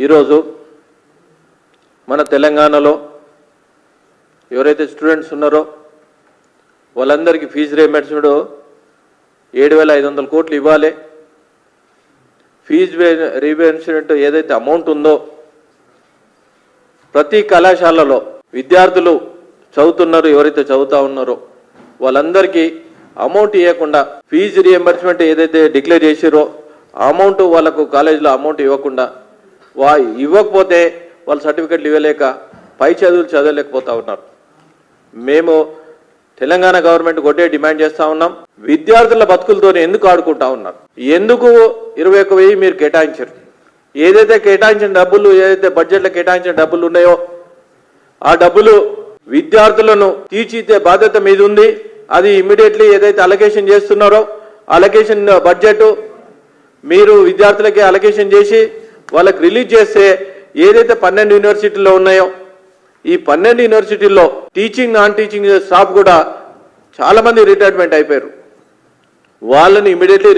ఈరోజు మన తెలంగాణలో ఎవరైతే స్టూడెంట్స్ ఉన్నారో వాళ్ళందరికీ ఫీజు రియంబర్స్మెంట్ ఏడు వేల ఐదు వందల కోట్లు ఇవ్వాలి. ఫీజు రీబెన్స్మెంట్ ఏదైతే అమౌంట్ ఉందో ప్రతి కళాశాలలో విద్యార్థులు చదువుతున్నారు ఎవరైతే చదువుతా ఉన్నారో వాళ్ళందరికీ అమౌంట్ ఇవ్వకుండా ఫీజు రియంబర్స్మెంట్ ఏదైతే డిక్లేర్ చేసిరో అమౌంట్ వాళ్ళకు కాలేజీలో అమౌంట్ ఇవ్వకుండా వా ఇవ్వకపోతే వాళ్ళు సర్టిఫికెట్లు ఇవ్వలేక పై చదువులు చదవలేకపోతా ఉన్నారు. మేము తెలంగాణ గవర్నమెంట్ ఒకటే డిమాండ్ చేస్తా ఉన్నాం. విద్యార్థుల బతుకులతో ఎందుకు ఆడుకుంటా ఉన్నారు? ఎందుకు ఇరవై ఒక్క వెయ్యి మీరు కేటాయించారు? ఏదైతే కేటాయించిన డబ్బులు ఏదైతే బడ్జెట్లో కేటాయించిన డబ్బులు ఉన్నాయో ఆ డబ్బులు విద్యార్థులను తీర్చిదే బాధ్యత మీద ఉంది అది ఇమ్మీడియట్లీ ఏదైతే అలొకేషన్ చేస్తున్నారో అలొకేషన్ బడ్జెట్ మీరు విద్యార్థులకి అలొకేషన్ చేసి వాళ్ళకి రిలీజ్ చేస్తే ఏదైతే పన్నెండు యూనివర్సిటీల్లో ఉన్నాయో ఈ పన్నెండు యూనివర్సిటీల్లో టీచింగ్ నాన్ టీచింగ్ స్టాఫ్ కూడా చాలామంది రిటైర్మెంట్ అయిపోయారు. వాళ్ళని ఇమీడియట్లీ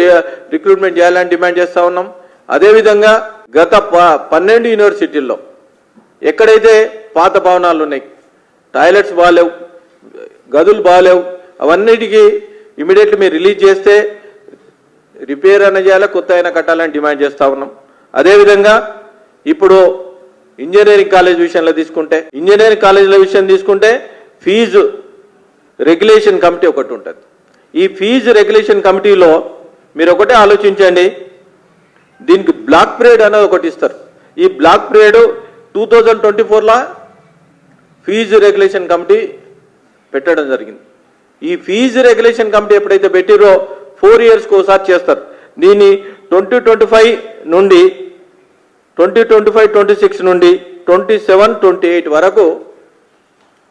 రిక్రూట్మెంట్ చేయాలని డిమాండ్ చేస్తూ ఉన్నాం. అదేవిధంగా గత ప- పన్నెండు యూనివర్సిటీల్లో ఎక్కడైతే పాత భవనాలు ఉన్నాయి టాయిలెట్స్ బాగాలేవు గదులు బాగాలేవు అవన్నిటికీ ఇమీడియట్లీ మీరు రిలీజ్ చేస్తే రిపేర్ అయినా చేయాలా కొత్త అయినా కట్టాలని డిమాండ్ చేస్తా ఉన్నాం. అదేవిధంగా ఇప్పుడు ఇంజనీరింగ్ కాలేజ్ విషయంలో తీసుకుంటే ఇంజనీరింగ్ కాలేజీల విషయం తీసుకుంటే ఫీజు రెగ్యులేషన్ కమిటీ ఒకటి ఉంటుంది. ఈ ఫీజు రెగ్యులేషన్ కమిటీలో మీరు ఒకటే ఆలోచించండి. దీనికి బ్లాక్ పీరియడ్ అనేది ఒకటి ఇస్తారు. ఈ block period two thousand twenty ఫోర్లో ఫీజు రెగ్యులేషన్ కమిటీ పెట్టడం జరిగింది. ఈ ఫీజు రెగ్యులేషన్ కమిటీ ఎప్పుడైతే పెట్టిరో ఫోర్ ఇయర్స్కి ఒకసారి చేస్తారు. దీన్ని ట్వంటీ ట్వంటీ ఫైవ్ నుండి twenty twenty five twenty six నుండి ట్వంటీ సెవెన్ ట్వంటీ ఎయిట్ వరకు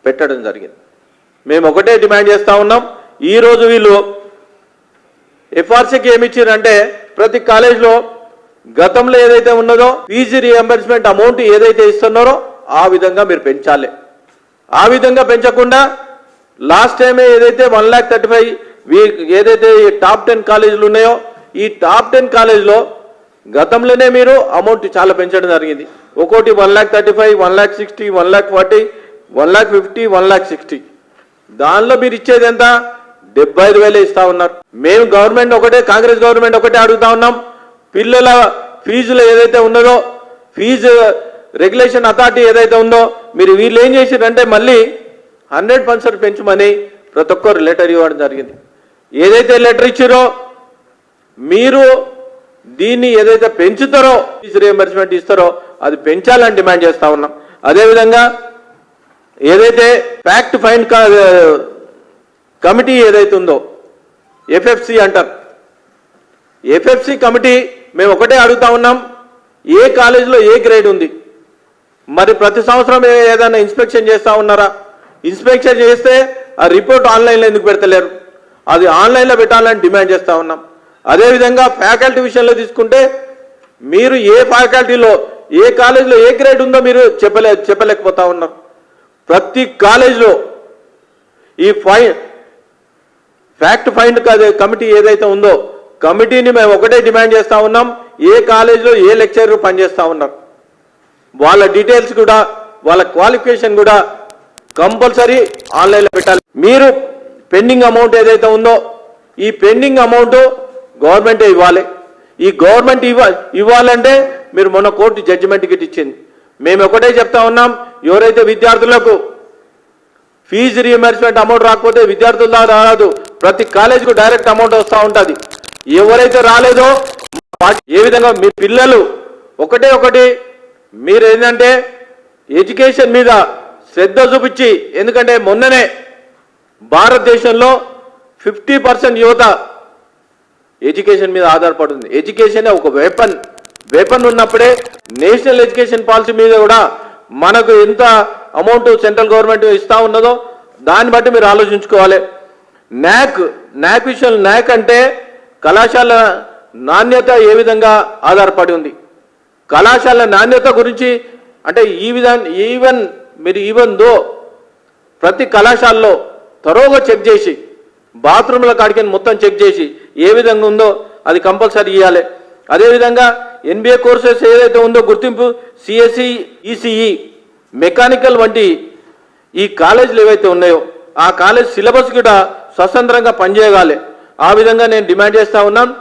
పెట్టడం జరిగింది. మేము ఒకటే డిమాండ్ చేస్తూ ఉన్నాం. ఈ రోజు వీళ్ళు ఎఫ్ఆర్సీకి ఏమి ఇచ్చారంటే ప్రతి కాలేజ్లో గతంలో ఏదైతే ఉన్నదో ఫీజు రీఎంబర్స్మెంట్ అమౌంట్ ఏదైతే ఇస్తున్నారో ఆ విధంగా మీరు పెంచాలి. ఆ విధంగా పెంచకుండా లాస్ట్ టైమే ఏదైతే వన్ ల్యాక్ థర్టీ ఫైవ్ ఏదైతే ఈ టాప్ టెన్ కాలేజీలు ఉన్నాయో ఈ టాప్ టెన్ కాలేజ్లో గతంలోనే మీరు అమౌంట్ చాలా పెంచడం జరిగింది. ఒక్కోటి one lakh thirty five one lakh sixty one lakh forty one lakh fifty one lakh sixty దానిలో మీరు ఇచ్చేది ఎంత? డెబ్బై ఐదు వేలే ఇస్తా ఉన్నారు. మేము గవర్నమెంట్ ఒకటే కాంగ్రెస్ గవర్నమెంట్ ఒకటే అడుగుతా ఉన్నాం. పిల్లల ఫీజులు ఏదైతే ఉన్నదో ఫీజు రెగ్యులేషన్ అథారిటీ ఏదైతే ఉందో మీరు వీళ్ళు ఏం చేసిరంటే మళ్ళీ హండ్రెడ్ పర్సెంట్ పెంచమని ప్రతి ఒక్కరు లెటర్ ఇవ్వడం జరిగింది. ఏదైతే లెటర్ ఇచ్చారో మీరు దీన్ని ఏదైతే పెంచుతారో ఫీజు రియంబర్స్మెంట్ ఇస్తారో అది పెంచాలని డిమాండ్ చేస్తా ఉన్నాం. అదేవిధంగా ఏదైతే ఫ్యాక్ట్ ఫైండ్ కమిటీ ఏదైతే ఉందో ఎఫ్ఎఫ్సి అంటారు ఎఫ్ఎఫ్సి కమిటీ మేము ఒకటే అడుగుతా ఉన్నాం ఏ కాలేజీలో ఏ గ్రేడ్ ఉంది? మరి ప్రతి సంవత్సరం ఏదైనా ఇన్స్పెక్షన్ చేస్తా ఉన్నారా? ఇన్స్పెక్షన్ చేస్తే ఆ రిపోర్ట్ ఆన్లైన్లో ఎందుకు పెడతలేరు? అది ఆన్లైన్లో పెట్టాలని డిమాండ్ చేస్తా ఉన్నాం. అదేవిధంగా ఫ్యాకల్టీ విషయంలో తీసుకుంటే మీరు ఏ ఫ్యాకల్టీలో ఏ కాలేజీలో ఏ గ్రేడ్ ఉందో మీరు చెప్పలే చెప్పలేకపోతా ఉన్నారు. ప్రతి కాలేజీలో ఈ ఫై ఫ్యాక్ట్ ఫైండ్ కమిటీ ఏదైతే ఉందో కమిటీని మేము ఒకటే డిమాండ్ చేస్తా ఉన్నాం. ఏ కాలేజీలో ఏ లెక్చరర్ పనిచేస్తూ ఉన్నారు. వాళ్ళ డీటెయిల్స్ కూడా వాళ్ళ క్వాలిఫికేషన్ కూడా కంపల్సరీ ఆన్లైన్లో పెట్టాలి. మీరు పెండింగ్ అమౌంట్ ఏదైతే ఉందో ఈ పెండింగ్ అమౌంట్ గవర్నమెంటే ఇవ్వాలి. ఈ గవర్నమెంట్ ఇవ్వ ఇవ్వాలంటే మీరు మొన్న కోర్టు జడ్జిమెంట్ గిట్ ఇచ్చింది. మేము ఒకటే చెప్తా ఉన్నాం ఎవరైతే విద్యార్థులకు ఫీజు రీఎంబర్స్మెంట్ అమౌంట్ రాకపోతే విద్యార్థుల రాదు. ప్రతి కాలేజీకు డైరెక్ట్ అమౌంట్ వస్తూ ఉంటుంది. ఎవరైతే రాలేదో ఏ విధంగా మీ పిల్లలు ఒకటే ఒకటి మీరు ఏంటంటే ఎడ్యుకేషన్ మీద శ్రద్ధ చూపించి ఎందుకంటే మొన్ననే భారతదేశంలో ఫిఫ్టీ పర్సెంట్ యువత ఎడ్యుకేషన్ మీద ఆధారపడి ఉంది. ఎడ్యుకేషన్ ఒక వెపన్ వెపన్ ఉన్నప్పుడే నేషనల్ ఎడ్యుకేషన్ పాలసీ మీద కూడా మనకు ఎంత అమౌంట్ సెంట్రల్ గవర్నమెంట్ ఇస్తా ఉన్నదో దాన్ని బట్టి మీరు ఆలోచించుకోవాలి. న్యాక్ న్యాక్ విషయం న్యాక్ అంటే కళాశాల నాణ్యత ఏ విధంగా ఆధారపడి ఉంది? కళాశాల నాణ్యత గురించి అంటే ఈ విధాన్ని ఈవెన్ మీరు ఈవెన్ దో ప్రతి కళాశాలలో త్వరగా చెక్ చేసి బాత్రూంల కాడికి మొత్తం చెక్ చేసి ఏ విధంగా ఉందో అది కంపల్సరీ ఇవ్వాలి అదేవిధంగా ఎన్బిఏ కోర్సెస్ ఏదైతే ఉందో గుర్తింపు సిఎస్సి ఈసీఈ మెకానికల్ వంటి ఈ కాలేజీలు ఏవైతే ఉన్నాయో ఆ కాలేజ్ సిలబస్ కూడా స్వతంత్రంగా పనిచేయగాలి. ఆ విధంగా నేను డిమాండ్ చేస్తా ఉన్నాను.